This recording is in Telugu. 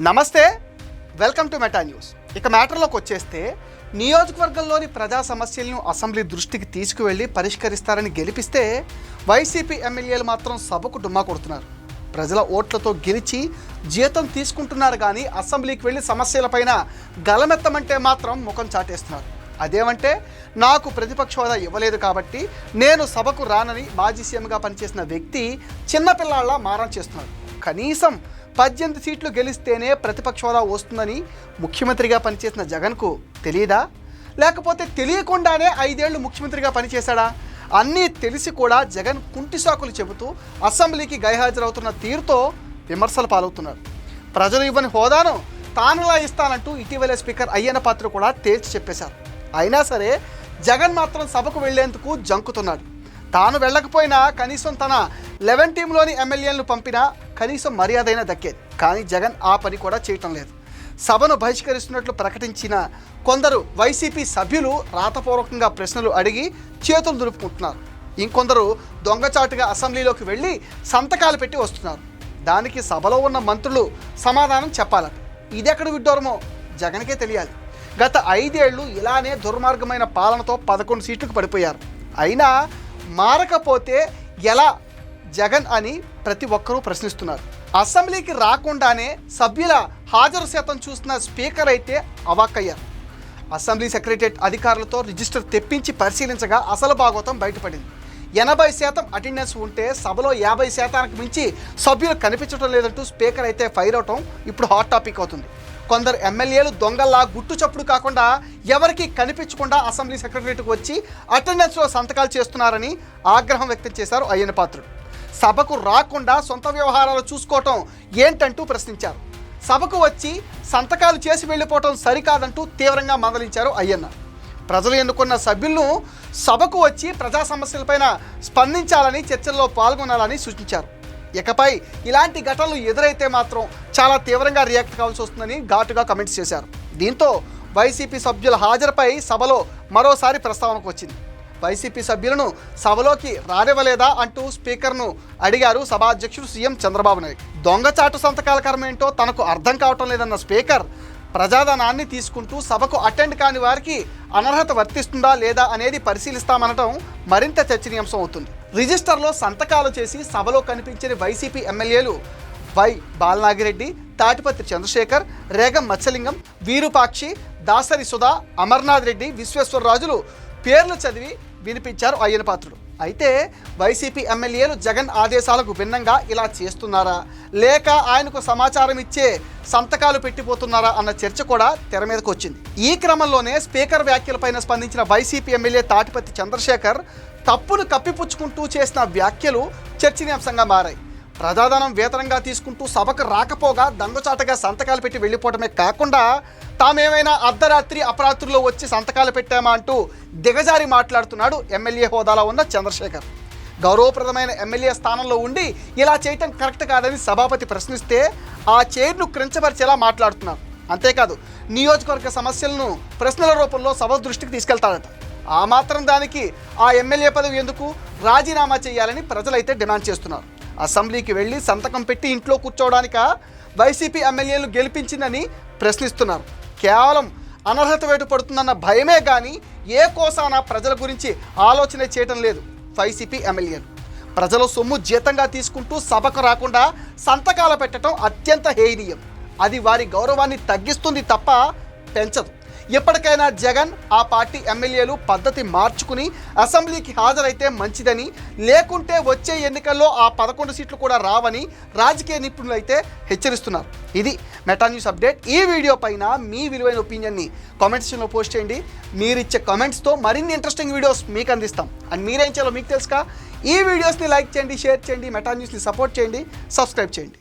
నమస్తే వెల్కమ్ టు మెటా న్యూస్. ఇక మ్యాటర్లోకి వచ్చేస్తే నియోజకవర్గంలోని ప్రజా సమస్యలను అసెంబ్లీ దృష్టికి తీసుకువెళ్ళి పరిష్కరిస్తారని గెలిపిస్తే వైసీపీ ఎమ్మెల్యేలు మాత్రం సభకు డుమ్మా కొడుతున్నారు. ప్రజల ఓట్లతో గెలిచి జీతం తీసుకుంటున్నారు కానీ అసెంబ్లీకి వెళ్ళి సమస్యలపైన గలమెత్తమంటే మాత్రం ముఖం చాటేస్తున్నారు. అదేమంటే నాకు ప్రతిపక్ష హోదా ఇవ్వలేదు కాబట్టి నేను సభకు రానని మాజీ సీఎంగా పనిచేసిన వ్యక్తి చిన్నపిల్లాళ్ళ మారం చేస్తున్నారు కనీసం పద్దెనిమిది సీట్లు గెలిస్తేనే ప్రతిపక్ష హోదా వస్తుందని ముఖ్యమంత్రిగా పనిచేసిన జగన్కు తెలియదా లేకపోతే తెలియకుండానే ఐదేళ్ళు ముఖ్యమంత్రిగా పనిచేశాడా? అన్నీ తెలిసి కూడా జగన్ కుంటి సాకులు చెబుతూ అసెంబ్లీకి గైహాజరవుతున్న తీరుతో విమర్శలు పాలవుతున్నారు. ప్రజలు ఇవ్వని హోదాను తానులా ఇస్తానంటూ ఇటీవలే స్పీకర్ అయ్యన్న పాత్ర కూడా తేల్చి చెప్పేశారు. అయినా సరే జగన్ మాత్రం సభకు వెళ్ళేందుకు జంకుతున్నాడు. తాను వెళ్ళకపోయినా కనీసం తన లెవెన్ టీంలోని ఎమ్మెల్యేలను పంపినా కనీసం మర్యాదైనా దక్కేది. కానీ జగన్ ఆ పని కూడా చేయటం లేదు. సభను బహిష్కరిస్తున్నట్లు ప్రకటించిన కొందరు వైసీపీ సభ్యులు రాతపూర్వకంగా ప్రశ్నలు అడిగి చేతులు దులుపుకుంటున్నారు. ఇంకొందరు దొంగచాటుగా అసెంబ్లీలోకి వెళ్ళి సంతకాలు పెట్టి వస్తున్నారు. దానికి సభలో ఉన్న మంత్రులు సమాధానం చెప్పాలట. ఇదెక్కడ విడ్డోరమో జగన్కే తెలియాలి. గత ఐదేళ్ళు ఇలానే దుర్మార్గమైన పాలనతో పదకొండు సీట్లకు పడిపోయారు. అయినా మారకపోతే ఎలా జగన్ అని ప్రతి ఒక్కరూ ప్రశ్నిస్తున్నారు. అసెంబ్లీకి రాకుండానే సభ్యుల హాజరు శాతం చూసిన స్పీకర్ అయితే అవాక్కయ్యారు అసెంబ్లీ సెక్రటరియట్ అధికారులతో రిజిస్టర్ తెప్పించి పరిశీలించగా అసలు భాగవతం బయటపడింది. ఎనభై శాతం అటెండెన్స్ ఉంటే సభలో యాభై శాతానికి మించి సభ్యులు కనిపించడం లేదంటూ స్పీకర్ అయితే ఫైర్ అవటం ఇప్పుడు హాట్ టాపిక్ అవుతుంది. కొందరు ఎమ్మెల్యేలు దొంగల్లా గుట్టు చప్పుడు కాకుండా ఎవరికి కనిపించకుండా అసెంబ్లీ సెక్రటరీకి వచ్చి అటెండెన్స్లో సంతకాలు చేస్తున్నారని ఆగ్రహం వ్యక్తం చేశారు అయ్యన పాత్రుడు. సభకు రాకుండా సొంత వ్యవహారాలు చూసుకోవటం ఏంటంటూ ప్రశ్నించారు. సభకు వచ్చి సంతకాలు చేసి వెళ్ళిపోవటం సరికాదంటూ తీవ్రంగా మందలించారు అయ్యన్న. ప్రజలు ఎన్నుకున్న సభ్యులను సభకు వచ్చి ప్రజా సమస్యలపైన స్పందించాలని చర్చల్లో పాల్గొనాలని సూచించారు. ఇకపై ఇలాంటి ఘటనలు ఎదురైతే మాత్రం చాలా తీవ్రంగా రియాక్ట్ కావాల్సి వస్తుందని ఘాటుగా కమెంట్స్ చేశారు. దీంతో వైసీపీ సభ్యుల హాజరుపై సభలో మరోసారి ప్రస్తావనకు వచ్చింది. వైసీపీ సభ్యులను సభలోకి రానివ్వలేదా అంటూ స్పీకర్ను అడిగారు సభాధ్యక్షుడు సీఎం చంద్రబాబు నాయుడు. దొంగచాటు సంతకాల కర్మేంటో తనకు అర్థం కావటం లేదన్న స్పీకర్ ప్రజాధనాన్ని తీసుకుంటూ సభకు అటెండ్ కాని వారికి అనర్హత వర్తిస్తుందా లేదా అనేది పరిశీలిస్తామనటం మరింత చర్చనీయాంశం అవుతుంది. రిజిస్టర్లో సంతకాలు చేసి సభలో కనిపించిన వైసీపీ ఎమ్మెల్యేలు వై బాలనాగిరెడ్డి తాటిపత్రి చంద్రశేఖర్ రేగం మత్స్యలింగం వీరుపాక్షి దాసరి సుధా అమర్నాథ్ రెడ్డి విశ్వేశ్వరరాజులు పేర్లు చదివి వినిపించారు అయ్యన పాత్రుడు. అయితే వైసీపీ ఎమ్మెల్యేలు జగన్ ఆదేశాలకు భిన్నంగా ఇలా చేస్తున్నారా? లేక ఆయనకు సమాచారం ఇచ్చే సంతకాలు పెట్టిపోతున్నారా అన్న చర్చ కూడా తెర మీదకు వచ్చింది. ఈ క్రమంలోనే స్పీకర్ వ్యాఖ్యలపైన స్పందించిన వైసీపీ ఎమ్మెల్యే తాటిపత్తి చంద్రశేఖర్ తప్పును కప్పిపుచ్చుకుంటూ చేసిన వ్యాఖ్యలు చర్చనీయాంశంగా మారాయి. ప్రజాధనం వేతనంగా తీసుకుంటూ సభకు రాకపోగా దంగచాటగా సంతకాలు పెట్టి వెళ్ళిపోవటమే కాకుండా తామేమైనా అర్ధరాత్రి అపరాత్రుల్లో వచ్చి సంతకాలు పెట్టామా అంటూ దిగజారి మాట్లాడుతున్నాడు ఎమ్మెల్యే హోదాలో ఉన్న చంద్రశేఖర్. గౌరవప్రదమైన ఎమ్మెల్యే స్థానంలో ఉండి ఇలా చేయటం కరెక్ట్ కాదని సభాపతి ప్రశ్నిస్తే ఆ చైర్ను క్రించపరిచేలా మాట్లాడుతున్నారు. అంతేకాదు నియోజకవర్గ సమస్యలను ప్రశ్నల రూపంలో సభ దృష్టికి తీసుకెళ్తాడట. ఆ మాత్రం దానికి ఆ ఎమ్మెల్యే పదవి ఎందుకు రాజీనామా చేయాలని ప్రజలైతే డిమాండ్ చేస్తున్నారు. అసెంబ్లీకి వెళ్ళి సంతకం పెట్టి ఇంట్లో కూర్చోవడానిక వైసీపీ ఎమ్మెల్యేలు గెలిపించిందని ప్రశ్నిస్తున్నారు. కేవలం అనర్హత వేటు పడుతుందన్న భయమే కానీ ఏ కోసాన ప్రజల గురించి ఆలోచన చేయటం లేదు వైసీపీ ఎమ్మెల్యేలు. ప్రజల సొమ్ము జీతంగా తీసుకుంటూ సభకు రాకుండా సంతకాలు పెట్టడం అత్యంత హేయనీయం. అది వారి గౌరవాన్ని తగ్గిస్తుంది తప్ప పెంచదు. ఎప్పటికైనా జగన్ ఆ పార్టీ ఎమ్మెల్యేలు పద్ధతి మార్చుకుని అసెంబ్లీకి హాజరైతే మంచిదని లేకుంటే వచ్చే ఎన్నికల్లో ఆ పదకొండు సీట్లు కూడా రావని రాజకీయ నిపుణులు అయితే హెచ్చరిస్తున్నారు. ఇది మెటా న్యూస్ అప్డేట్. ఈ వీడియో పైన మీ విలువైన ఒపీనియన్ని కామెంట్ సెక్షన్లో పోస్ట్ చేయండి. మీరిచ్చే కామెంట్స్తో మరిన్ని ఇంట్రెస్టింగ్ వీడియోస్ మీకు అందిస్తాం. అండ్ మీరేం చేయాలో మీకు తెలుసుక ఈ వీడియోస్ని లైక్ చేయండి షేర్ చేయండి మెటా న్యూస్ని సపోర్ట్ చేయండి సబ్స్క్రైబ్ చేయండి.